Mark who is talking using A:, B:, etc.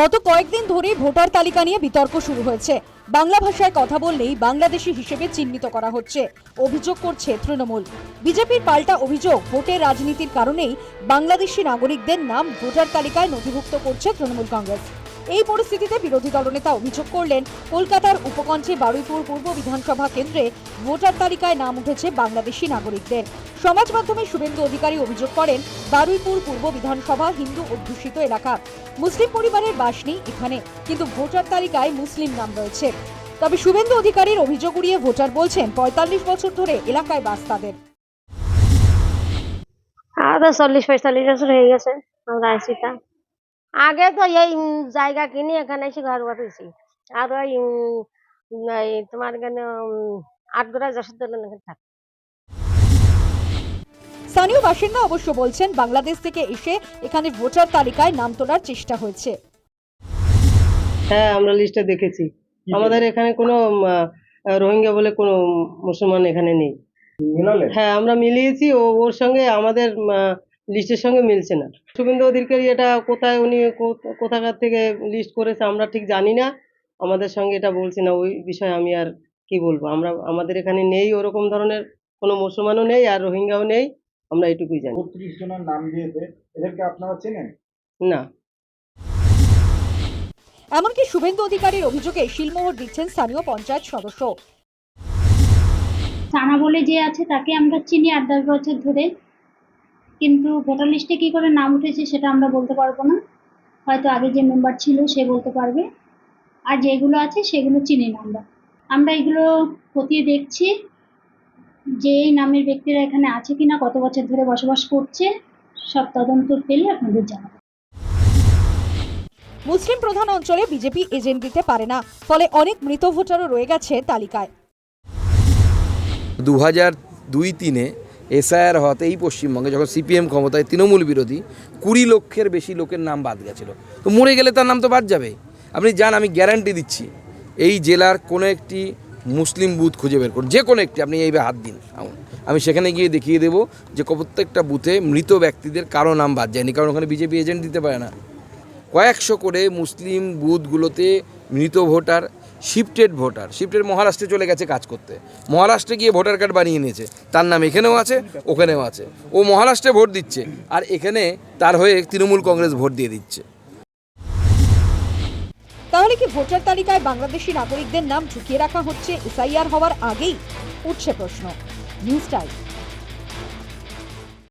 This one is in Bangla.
A: গত কয়েকদিন ধরেই ভোটার তালিকা নিয়ে বিতর্ক শুরু হয়েছে। বাংলা ভাষায় কথা বললেই বাংলাদেশি হিসেবে চিহ্নিত করা হচ্ছে, অভিযোগ করছে তৃণমূল। বিজেপির পাল্টা অভিযোগ ভোটের রাজনীতির কারণেই বাংলাদেশি নাগরিকদের নাম ভোটার তালিকায় নথিভুক্ত করছে তৃণমূল কংগ্রেস। এই পরিস্থিতিতে বিরোধী দলনেতা অভিযোগ করলেন, কলকাতার উপকণ্ঠে বারুইপুর পূর্ব বিধানসভা কেন্দ্রে ভোটার তালিকায় নাম উঠেছে বাংলাদেশি নাগরিকদের। সমাজ মাধ্যমে শুভেন্দু অধিকারী অভিযোগ করেন, বারুইপুর পূর্ব বিধানসভা হিন্দু অধ্যুষিত এলাকা। মুসলিম পরিবারের বাস নেই এখানে, কিন্তু ভোটার তালিকায় মুসলিম নাম রয়েছে। তবে শুভেন্দু অধিকারীর অভিযোগ উড়িয়ে ভোটার বলছেন, পঁয়তাল্লিশ বছর ধরে এলাকায় বাস তাদের।
B: আমাদের চল্লিশ পঁয়তাল্লিশ বছর হয়ে গেছে, আমরা তা। আগে তো এই জায়গা কিনে এখানে এসে ঘর বাঁধেছি। আর ওই তোমার এখানে আটগোড়া যশোর দলের এখানে থাকি।
A: স্থানীয় বাসিন্দা অবশ্য বলছেন বাংলাদেশ থেকে এসে এখানে ভোটার তালিকায় নাম তোলার চেষ্টা হয়েছে।
C: হ্যাঁ আমরা লিস্টে দেখেছি। আমাদের এখানে কোনো রোহিঙ্গা বলে কোনো মুসলমান এখানে নেই। হ্যাঁ আমরা মিলিয়েছি ও ওর সঙ্গে আমাদের লিস্টের সঙ্গে মিলছে না। শুভেন্দু অধিকারী এটা কোথায় উনি কোথাকার থেকে লিস্ট করেছে আমরা ঠিক জানি না। আমাদের সঙ্গে এটা বলছি না ওই বিষয়ে আমি আর কি বলব? আমরা আমাদের এখানে নেই ওরকম ধরনের কোনো মুসলমানও নেই আর রোহিঙ্গাও নেই আমরা এটুকুই জানি।
D: বত্রিশ জনের নাম দিয়েছে এদেরকে আপনারা চেনেন?
C: না।
A: এমনকি শুভেন্দু অধিকারীর অভিযোগে শিলমোহর দিচ্ছেন স্থানীয় পঞ্চায়েত সদস্য।
E: সানা বলে যে আছে তাকে আমরা চিনি আট দশ বছর ধরে। কিন্তু ভোটার লিস্টে কি করে নাম উঠেছে সেটা আমরা বলতে পারব না। হয়তো আগে যে মেম্বার ছিল সে বলতে পারবে। আর যেগুলো আছে সেগুলো চিনি না আমরা। আমরা এগুলো খতিয়ে দেখছি যে এই নামের ব্যক্তিরা এখানে আছে কিনা কত বছর ধরে বসবাস করছে সব তদন্ত পেলে আপনাদের জানাব।
A: মুসলিম প্রধান অঞ্চলে বিজেপি এজেন্ট দিতে পারে না ফলে অনেক মৃত ভোটারও রয়ে গেছে তালিকায়।
F: দু হাজার দুই তিনে এসআইআর হওয়াতে এই পশ্চিমবঙ্গে যখন সিপিএম ক্ষমতায় তৃণমূল বিরোধী কুড়ি লক্ষের বেশি লোকের নাম বাদ গেছিল। তো মরে গেলে তার নাম তো বাদ যাবে। আপনি যান, আমি গ্যারান্টি দিচ্ছি, এই জেলার কোনো একটি মুসলিম বুথ খুঁজে বের করুন। যে কোনো একটি, আপনি এইভাবে হাত দিন। আমি সেখানে গিয়ে দেখিয়ে দেবো যে প্রত্যেকটা বুথে মৃত ব্যক্তিদের কারও নাম বাদ যায়নি, কারণ ওখানে বিজেপি এজেন্ট দিতে পারে না। কয়েকশো করে মুসলিম বুথগুলোতে মৃত ভোটার শিফটেড ভোটার শিফটেড মহারাষ্ট্রে চলে গেছে কাজ করতে। মহারাষ্ট্রে গিয়ে ভোটার কার্ড বানিয়ে নিয়েছে। তার নাম এখানেও আছে, ওখানেও আছে। ও মহারাষ্ট্রে ভোট দিচ্ছে, আর এখানে তার হয়ে তৃণমূল কংগ্রেস ভোট দিয়ে দিচ্ছে।
A: তাহলে কি ভোটার তালিকায় বাংলাদেশি নাগরিকদের নাম ঢুকিয়ে রাখা হচ্ছে? এসআইআর হওয়ার আগেই উঠছে প্রশ্ন। News time.